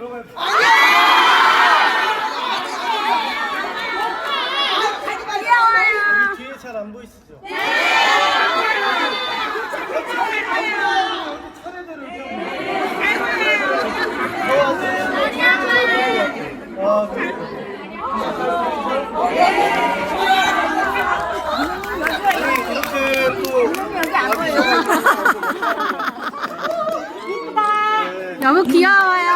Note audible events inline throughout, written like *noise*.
들어가야 돼. 귀여워요. 여기 뒤에 잘 안 보이시죠? 차례대로 이렇게 와, 이렇게 또 여기 안 보여요. 네. 너무. 귀여워요.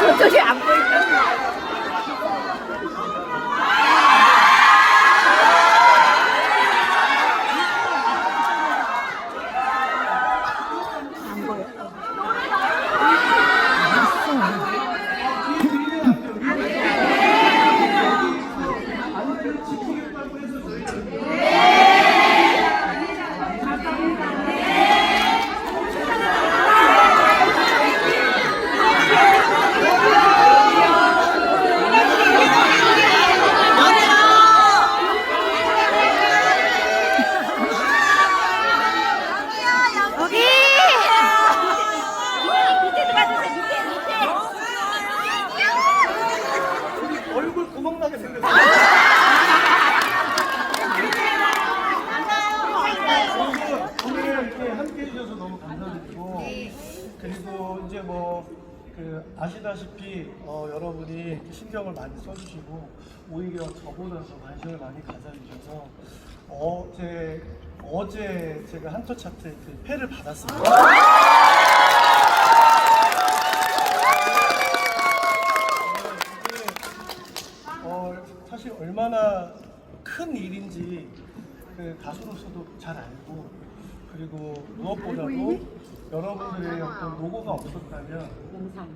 저쪽이 안 보인다. 안 보여. 여기. 밑에 들어가주세요. 밑에 밑에. 얼굴 구멍 나게 생겼어. 오늘 이렇게 함께 해주셔서 너무 감사드리고 그리고 이제 뭐 그 아시다시피 어, 여러분이 신경을 많이 써주시고 오히려 저보다 더 관심을 많이 가져주셔서 어제 어제 제가 한터 차트에 그 패를 받았습니다. 어, 사실 얼마나 큰 일인지 그 가수로서도 잘 알고 그리고 무엇보다도 여러분들의 어떤 노고가 없었다면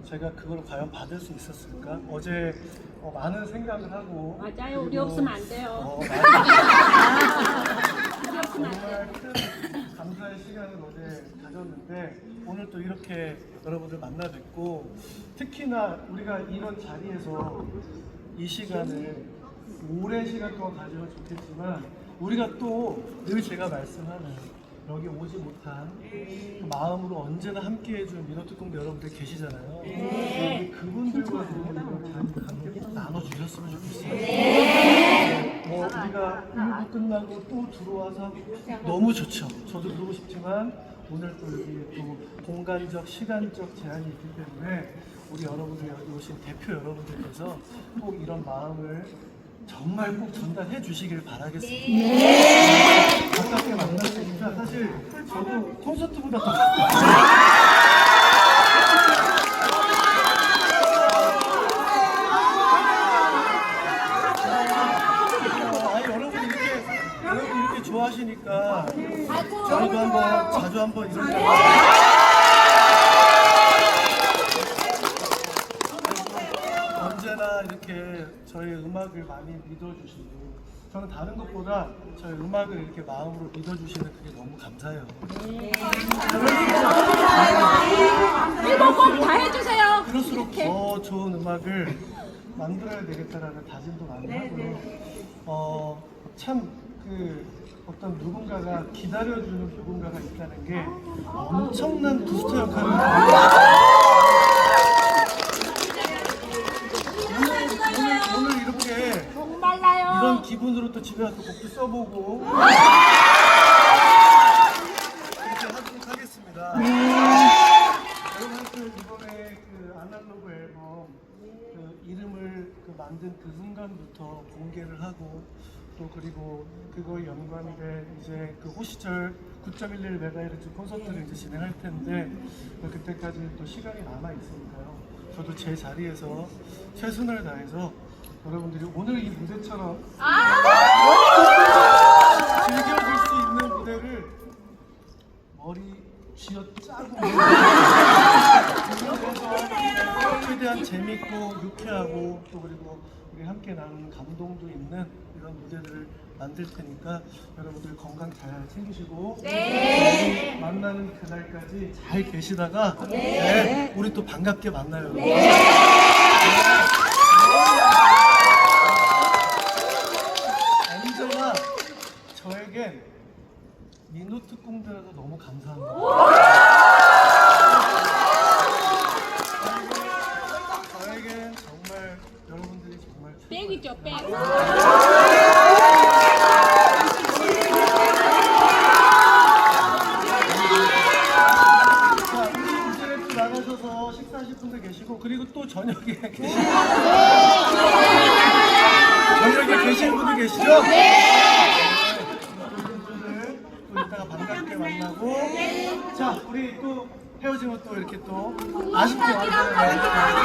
제가 그걸 과연 받을 수 있었을까? 어제 어, 많은 생각을 하고 맞아요. 우리 그리고, 없으면 안 돼요. 어, 정말 큰 감사의 시간을 어제 가졌는데 오늘 또 이렇게 여러분들 만나 뵙고 특히나 우리가 이런 자리에서 이 시간을 오랜 시간 동안 가지면 좋겠지만 우리가 또 늘 제가 말씀하는 여기 오지 못한 그 마음으로 언제나 함께 해준 민호특공대 여러분들 계시잖아요. 그분들과 좀 이런 자리를 함께 꼭 나눠주셨으면 좋겠어요. 뭐 우리가 1부 끝나고 또 들어와서 너무 좋죠. 저도 그러고 싶지만 오늘 또 여기 또 공간적, 시간적 제한이 있기 때문에 우리 여러분들 여기 오신 대표 여러분들께서 꼭 이런 마음을 정말 꼭 전달해 주시길 바라겠습니다. 가깝게 만났으니까 사실 저도 콘서트보다 더 좋아하시니까 저희도 한번 자주 한번 이런 데 저희 음악을 많이 믿어주시고 저는 다른 것보다 저희 음악을 이렇게 마음으로 믿어주시는 그게 너무 감사해요. 일곱 곡다 해주세요. 그럴수록 더 좋은 음악을 만들어야 되겠다라는 다짐도 많이 하고요. 어, 참 그 어떤 누군가가 기다려주는 누군가가 있다는 게 엄청난 부스터 역할을 오늘, 이런 기분으로 또 집에 가서 곡도 써보고 이렇게 하도록 하겠습니다. 여러분들 이번에 그 아날로그 앨범 그 이름을 그 만든 그 순간부터 공개를 하고 또 그리고 그거에 연관된 이제 그 호시절 9.11MHz 콘서트를 이제 진행할 텐데 그때까지 또 시간이 남아 있으니까요. 저도 제 자리에서 최선을 다해서 여러분들이 오늘 이 무대처럼 즐겨줄 수 있는 무대를 머리 쥐어 짜고 *laughs* 최대한 재밌고 유쾌하고 또 그리고 우리 함께 나누는 감동도 있는 이런 무대들을 만들 테니까 여러분들 건강 잘 챙기시고 네. 만나는 그날까지 잘 계시다가 네, 우리 또 반갑게 만나요. 언제나 저에겐 민호 특공대라도 너무 감사합니다. 저에겐 정말 여러분들이 정말 우리 이제 또 나가셔서 식사하실 분들 계시고 그리고 또 저녁에 *laughs* 계신 저녁에 계신 분들 계시죠? 네. 만나고 자, 우리 또 헤어지면 또 이렇게 또 아쉽게 만나요.